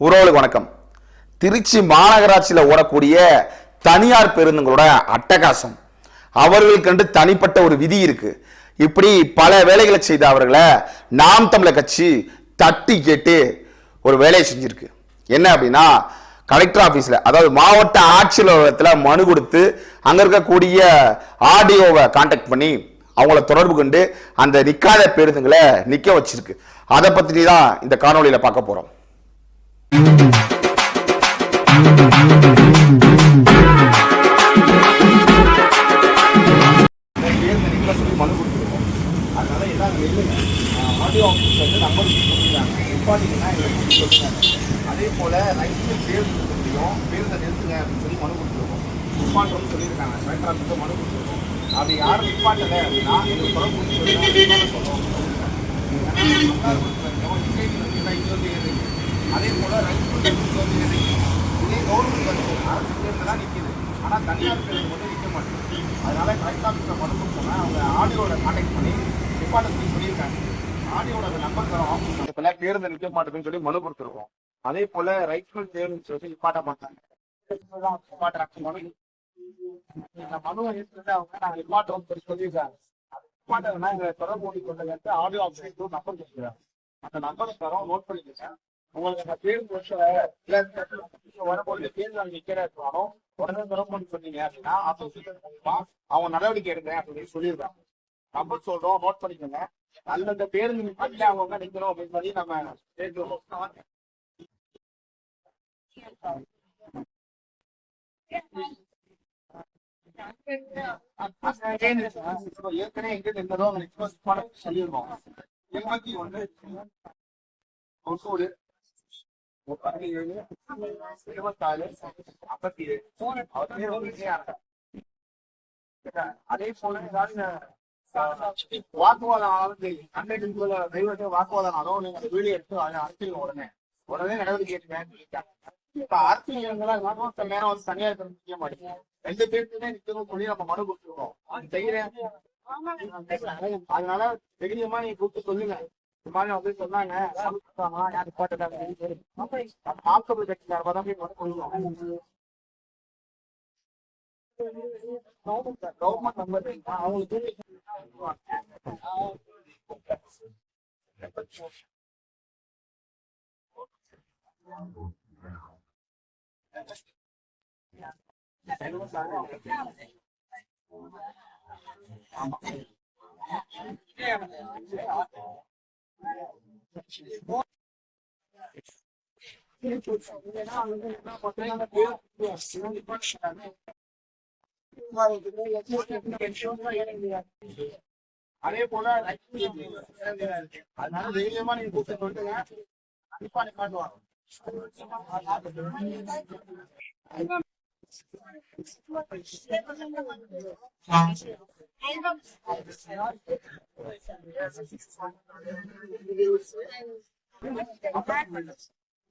உறவுகளுக்கு வணக்கம். திருச்சி மாநகராட்சியில் ஓடக்கூடிய தனியார் பேருந்துங்களோட அட்டகாசம். அவர்களுக்கென்று தனிப்பட்ட ஒரு விதி இருக்கு. இப்படி பல வேலைகளை செய்த அவர்களை நாம் தமிழர் கட்சி தட்டி கேட்டு ஒரு வேலையை செஞ்சிருக்கு. என்ன அப்படின்னா கலெக்டர் ஆஃபீஸில் அதாவது மாவட்ட ஆட்சியர் அலுவலகத்தில் மனு கொடுத்து அங்கே இருக்கக்கூடிய ஆடியோவை காண்டாக்ட் பண்ணி அவங்கள தொடர்பு கொண்டு அந்த நிற்காத பேருந்துங்களை நிற்க வச்சிருக்கு. அதை பற்றி தான் இந்த காணொலியில் பார்க்க போகிறோம் ஆடியோ ஆஃபீஸ் வந்து நம்பர் கொடுத்துருக்காங்க நிப்பாட்டிங்கன்னா எங்களுக்கு சொல்லுங்க அதே போல நைட்டு பேருந்து முடியும் பேருந்தை நிறுத்துங்க அப்படின்னு சொல்லி மனு கொடுத்துருக்கோம் நிப்பாட்டணும்னு சொல்லியிருக்காங்க கலெக்டர் மனு கொடுத்துருக்கோம் அப்படி யாரும் நிப்பாட்டலை அப்படின்னா எங்களுக்கு குறை கொண்டு சொல்லுங்க சொல்லுவோம் அதே போல் ரைட் இதே கவர்மெண்ட் பஸ் அரசு தான் நிற்கிது ஆனால் தனியார் பேருக்கு மட்டும் நிற்க மாட்டேங்குது. அதனால கலெக்டர் ஆஃபீஸில் மட்டும் கொடுத்தோம்னா அவங்க ஆடியோட கான்டாக்ட் பண்ணி டிபார்ட்மெண்ட் சொல்லியிருக்காங்க. ஆடியோட அந்த நம்பர் தரோம். இப்போ பேருந்து நிற்க மாட்டேங்குன்னு சொல்லி மனு கொடுத்துருக்கோம். அதே போல் ரைட் ஃபுல் பேருந்து சொல்லி நிப்பாட்ட மாட்டாங்க. மனுவை அவங்க நாங்கள் நிப்பாட்டோம் சொல்லி சொல்லியிருக்காங்க. நிப்பாட்டம்னா எங்க தொடர்பு கொண்டு ஆடியோ ஆப்ஷன் நம்பர் கொடுக்குறாங்க. அந்த நம்பரை தரோம் நோட் பண்ணிக்கிறேன் உங்களுக்கு அந்த பேருந்து வருஷம் வரும்போது பேருந்து அங்கே நிற்கிறாலும் உடனே தொடர்பு சொன்னீங்க அப்படின்னா அசோசியேஷன் மூலமா அவங்க நடவடிக்கை எடுங்க அப்படின்னு சொல்லியிருக்காங்க நம்பர் சொல்றோம் நோட் பண்ணிக்கோங்க. அந்தந்த பேருந்து நிப்பாட்டில அவங்க நிக்கணும் அப்படின்னு சொல்லி நம்ம கேட்கிறோம் ஏற்கனவே எங்க நின்றதோ அவங்க எக்ஸ்பிரஸ் பண்ண சொல்லியிருக்கோம் எண்பத்தி ஒன்று தொண்ணூறு முப்பத்தி ஐம்பத்தி ஏழு அதே போல ஏதாவது வாக்குவாதம் ஆனது அன்னைக்கு தெய்வத்தை வாக்குவாதம் ஆனதும் நீங்க வீடியோ எடுத்து அதை அரசியல் உடனே உடனே நடவடிக்கை எடுங்க இப்ப அரசியல் மொத்த நேரம் வந்து தனியார் பேருந்து நிக்க மாட்டேங்க ரெண்டு பேருக்குமே நிக்கணும் சொல்லி நம்ம மனு கொடுத்துருக்கோம் அது செய்யறேன் அதனால தைரியமா நீங்க கூப்பிட்டு சொல்லுங்க இந்த மாதிரி வந்து சொன்னாங்க கொடுத்தாங்க, யாரு போட்டுட்டாங்க மாக்கபடி கட்சிக்கார தான் போய் மனு கொடுக்கணும் கவர்மெண்ட் நம்பர் அவங்களுக்கு அதே போல அதனால தைரியமா நீங்க கூப்பிட்டு சொல்லுங்க கண்டிப்பா நிப்பாட்டுவாங்க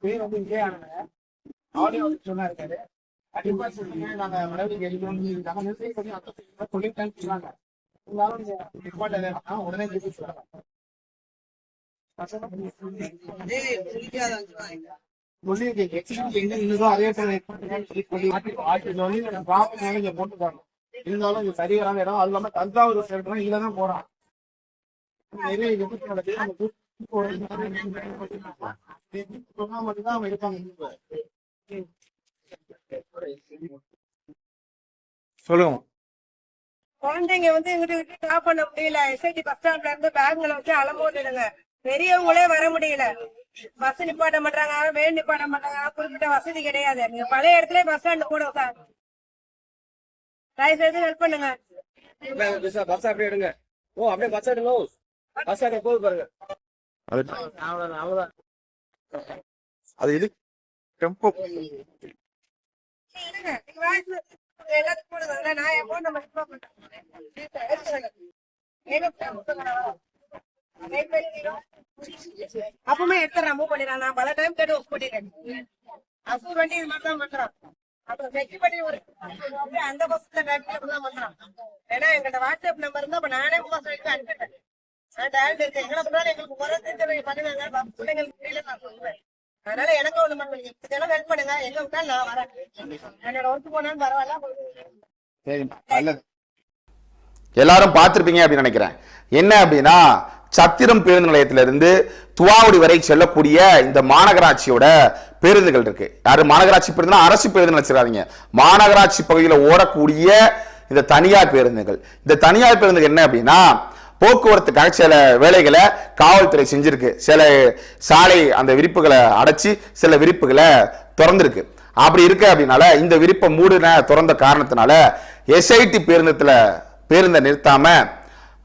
பேர் வந்து விஜயானந்த ஆடியோ சொன்னா இருக்காரு கண்டிப்பா சொல்லுங்க நாங்க நடவடிக்கை எடுக்கணும்னு சொல்லியிருக்காங்க பண்ணி சொல்லிட்டேன்னு சொன்னாங்க இருந்தாலும் நீங்க நிப்பாட்டலைன்னா உடனே திருப்பி சொல்லுங்க அதே சொல்லி போட்டு தரணும் இருந்தாலும் இது சரி வராத இடம் அது இல்லாம தஞ்சாவூர் இதுலதான் போறான் சொல்லுங்க. குழந்தைங்க வந்து எங்கிட்ட விட்டு ட்ராப் பண்ண முடியல. எஸ்ஐடி பஸ் ஸ்டாண்ட்ல இருந்து பேக்ல வச்சு அலம்போட்டுடுங்க பெரியவங்களே வர முடியல. பஸ் நிப்பாட்ட மாட்டாங்க வேன் நிப்பாட்ட மாட்டாங்க குறிப்பிட்ட வசதி கிடையாது. நீங்க பழைய இடத்துல பஸ் ஸ்டாண்ட் கூட சார். தயவு செய்து ஹெல்ப் பண்ணுங்க. பஸ் அப்படியே எடுங்க. ஓ அப்படியே பஸ் எடுங்க. பஸ் அது இது? டெம்போ அப்பவுமே எடுத்துறேன் மூவ் பண்ணிடுறேன். நான் பல டைம் கேட்டு ஒர்க் பண்ணிடுறேன். அசூர் வண்டி இது மாதிரி தான் பண்றான். அப்புறம் வெற்றி பண்ணி ஒரு அப்படியே அந்த பஸ்ல நேரத்துல தான் பண்றான். ஏன்னா எங்கிட்ட வாட்ஸ்அப் நம்பர் இருந்தா அப்ப நானே சொல்லிட்டு அனுப்பிட்டேன் டேரக்ட் இருக்கேன் எங்களை பண்ணாலும் எங்களுக்கு முறை தெரிஞ்சவங்க பண்ணுங்க. பிள்ளைங்களுக்கு தெரியல நான் சொல்லுவேன் அதனால எனக்கு ஒண்ணு பண்ணுங்க இதெல்லாம் ஹெல்ப் பண்ணுங்க. எங்க விட்டாலும் நான் வரேன். என்னோட ஒர்க் போனாலும் பரவாயில்ல. எல்லாரும் பார்த்திருப்பீங்க அப்படின்னு நினைக்கிறேன். என்ன அப்படின்னா சத்திரம் பேருந்து நிலையத்திலிருந்து துவாவடி வரை செல்லக்கூடிய இந்த மாநகராட்சியோட பேருந்துகள் இருக்கு. யாரு? மாநகராட்சி பேருந்துனா அரசு பேருந்து நினைச்சிடாதீங்க மாநகராட்சி பகுதியில் ஓடக்கூடிய இந்த தனியார் பேருந்துகள். இந்த தனியார் பேருந்துகள் என்ன அப்படின்னா போக்குவரத்துக்காக சில வேலைகளை காவல்துறை செஞ்சிருக்கு. சில சாலை அந்த விரிப்புகளை அடைச்சி சில விரிப்புகளை திறந்திருக்கு. அப்படி இருக்கு அப்படின்னால இந்த விரிப்பை மூடின திறந்த காரணத்தினால எஸ்ஐடி பேருந்தத்தில் பேருந்தை நிறுத்தாம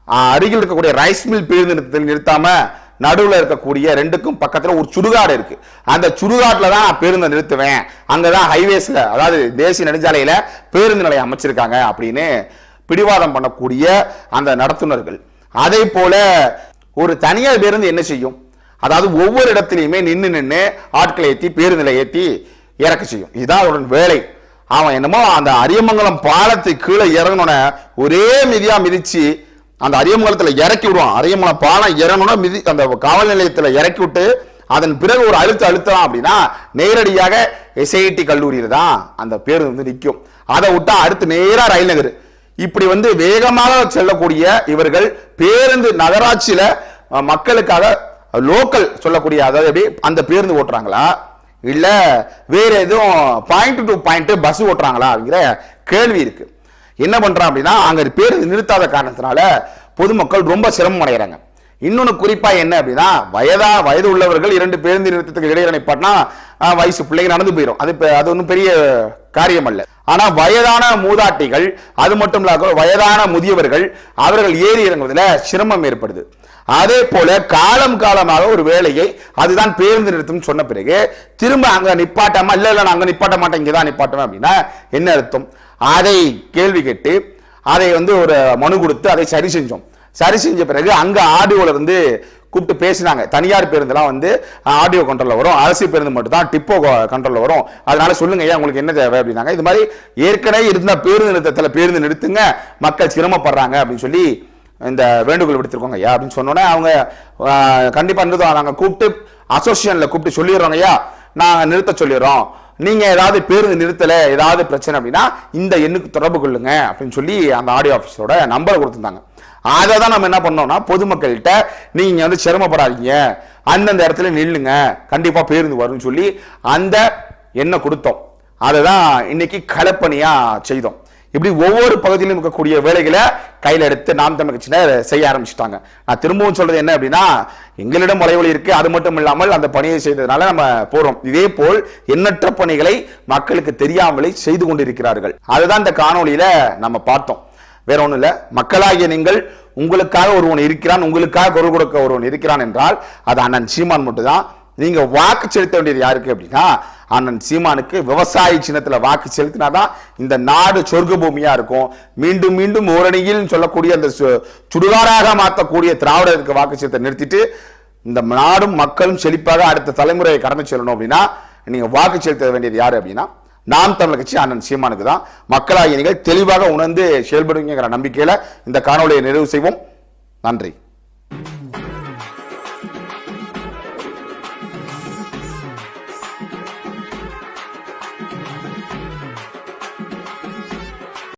அருகில் இருக்கக்கூடிய ரைஸ் மில் பேருந்து நிறுத்தத்தில் நிறுத்தாம நடுவில் இருக்கக்கூடிய ரெண்டுக்கும் பக்கத்தில் ஒரு சுடுகாடு இருக்கு. அந்த சுடுகாட்டில் தான் நான் பேருந்தை நிறுத்துவேன். அங்கே தான் ஹைவேஸில் அதாவது தேசிய நெடுஞ்சாலையில் பேருந்து நிலையம் அமைச்சிருக்காங்க அப்படின்னு பிடிவாதம் பண்ணக்கூடிய அந்த நடத்துனர்கள். அதே போல ஒரு தனியார் பேருந்து என்ன செய்யும்? அதாவது ஒவ்வொரு இடத்துலையுமே நின்று நின்று ஆட்களை ஏற்றி பேருந்தில் ஏற்றி இறக்க செய்யும். இதுதான் அவரோட வேலை. அவன் என்னமோ அந்த அரியமங்கலம் பாலத்தை கீழே இறங்கினோட ஒரே மிதியாக மிதிச்சு அந்த அரியமங்கலத்தில் இறக்கி விடுவான். அரியமங்கலம் பாலம் இறங்கணும்னா மிதி அந்த காவல் நிலையத்தில் இறக்கி விட்டு அதன் பிறகு ஒரு அழுத்த அழுத்தலாம் அப்படின்னா நேரடியாக எஸ்ஐடி கல்லூரியில் தான் அந்த பேருந்து வந்து நிற்கும். அதை விட்டா அடுத்து நேராக ரயில் நகர். இப்படி வந்து வேகமாக செல்லக்கூடிய இவர்கள் பேருந்து நகராட்சியில மக்களுக்காக லோக்கல் சொல்லக்கூடிய அதாவது எப்படி அந்த பேருந்து ஓட்டுறாங்களா? இல்ல வேற எதுவும் பாயிண்ட் டு பாயிண்ட் பஸ் ஓட்டுறாங்களா? அப்படிங்கிற கேள்வி இருக்கு. என்ன பண்றான் அப்படின்னா அங்க பேருந்து நிறுத்தாத காரணத்தினால பொதுமக்கள் ரொம்ப சிரமம் அடைகிறாங்க இன்னொன்று குறிப்பாக என்ன அப்படின்னா வயதா வயது உள்ளவர்கள் இரண்டு பேருந்து நிறுத்தத்துக்கு இடையில நிப்பாட்டினா வயசு பிள்ளைங்க நடந்து போயிடும் அது அது ஒன்றும் பெரிய காரியம் அல்ல ஆனா வயதான மூதாட்டிகள் அது மட்டும் இல்லாத வயதான முதியவர்கள் அவர்கள் ஏறி இறங்குவதில் சிரமம் ஏற்படுது. அதே போல காலம் காலமாக ஒரு வேலையை அதுதான் பேருந்து நிறுத்தம் சொன்ன பிறகு திரும்ப அங்க நிப்பாட்டாம இல்ல இல்ல நான் அங்க நிப்பாட்ட மாட்டேன் இங்கதான் நிப்பாட்டுவேன் அப்படின்னா என்ன அர்த்தம்? அதை கேள்வி கேட்டு அதை வந்து ஒரு மனு கொடுத்து அதை சரி செஞ்சோம். சரி செஞ்ச பிறகு அங்க ஆடியோல இருந்து கூப்பிட்டு பேசினாங்க. தனியார் பேருந்துலாம் வந்து ஆடியோ கண்ட்ரோலில் வரும். அரசு பேருந்து மட்டும் தான் டிப்போ கண்ட்ரோலில் வரும். அதனால சொல்லுங்க ஏன் உங்களுக்கு என்ன தேவை? அப்படின்னாங்க. இது மாதிரி ஏற்கனவே இருந்த பேருந்து நிறுத்தத்தில் பேருந்து நிறுத்துங்க. மக்கள் சிரமப்படுறாங்க அப்படின்னு சொல்லி இந்த வேண்டுகோள் விடுத்திருக்கோங்க ஐயா அப்படின்னு சொன்னோன்னே அவங்க கண்டிப்பாக கண்டிப்பா நாங்கள் கூப்பிட்டு அசோசியேஷனில் கூப்பிட்டு சொல்லிடுறோங்க ஐயா. நாங்கள் நிறுத்த சொல்லிடுறோம். நீங்கள் ஏதாவது பேருந்து நிறுத்தலை ஏதாவது பிரச்சனை அப்படின்னா இந்த எண்ணுக்கு தொடர்பு கொள்ளுங்க அப்படின்னு சொல்லி அந்த ஆடியோ ஆஃபீஸரோட நம்பரை கொடுத்துருந்தாங்க. அதை தான் நம்ம என்ன பண்ணோம்னா பொதுமக்கள்கிட்ட நீங்கள் வந்து சிரமப்படாதீங்க. அந்தந்த இடத்துல நில்லுங்க. கண்டிப்பாக பேருந்து வரும்னு சொல்லி அந்த எண்ணை கொடுத்தோம். அதை தான் இன்னைக்கு கலப்பணியாக செய்தோம். இப்படி ஒவ்வொரு பகுதியிலும் இருக்கக்கூடிய வேலைகளை கையில் எடுத்து நாம் தமிழ் கட்சியினர் செய்ய ஆரம்பிச்சிட்டாங்க. நான் திரும்பவும் சொல்றது என்ன அப்படின்னா எங்களிடம் வலைவலி இருக்கு. அது மட்டும் இல்லாமல் அந்த பணியை செய்ததுனால நம்ம போறோம். இதே போல் எண்ணற்ற பணிகளை மக்களுக்கு தெரியாமலே செய்து கொண்டிருக்கிறார்கள். அதுதான் இந்த காணொலியில நம்ம பார்த்தோம். வேற ஒன்றும் இல்லை. மக்களாகிய நீங்கள் உங்களுக்காக ஒருவன் இருக்கிறான் உங்களுக்காக குரல் கொடுக்க ஒருவன் இருக்கிறான் என்றால் அது அண்ணன் சீமான் மட்டும்தான். நீங்க வாக்கு செலுத்த வேண்டியது யாருக்கு அப்படின்னா அண்ணன் சீமானுக்கு விவசாய சின்னத்தில் வாக்கு செலுத்தினாதான் இந்த நாடு சொர்க்க பூமியா இருக்கும். மீண்டும் மீண்டும் ஓரணியில் சொல்லக்கூடிய அந்த சு- சுடுகாடாக மாற்றக்கூடிய திராவிடருக்கு வாக்கு செலுத்த நிறுத்திட்டு இந்த நாடும் மக்களும் செழிப்பாக அடுத்த தலைமுறையை கடந்து செல்லணும் அப்படின்னா நீங்க வாக்கு செலுத்த வேண்டியது யாரு அப்படின்னா நாம் தமிழ் கட்சி அண்ணன் சீமானுக்கு தான் மக்களாகிய நீங்கள் தெளிவாக உணர்ந்து செயல்படுவீங்கிற நம்பிக்கையில் இந்த காணொலியை நிறைவு செய்வோம். நன்றி.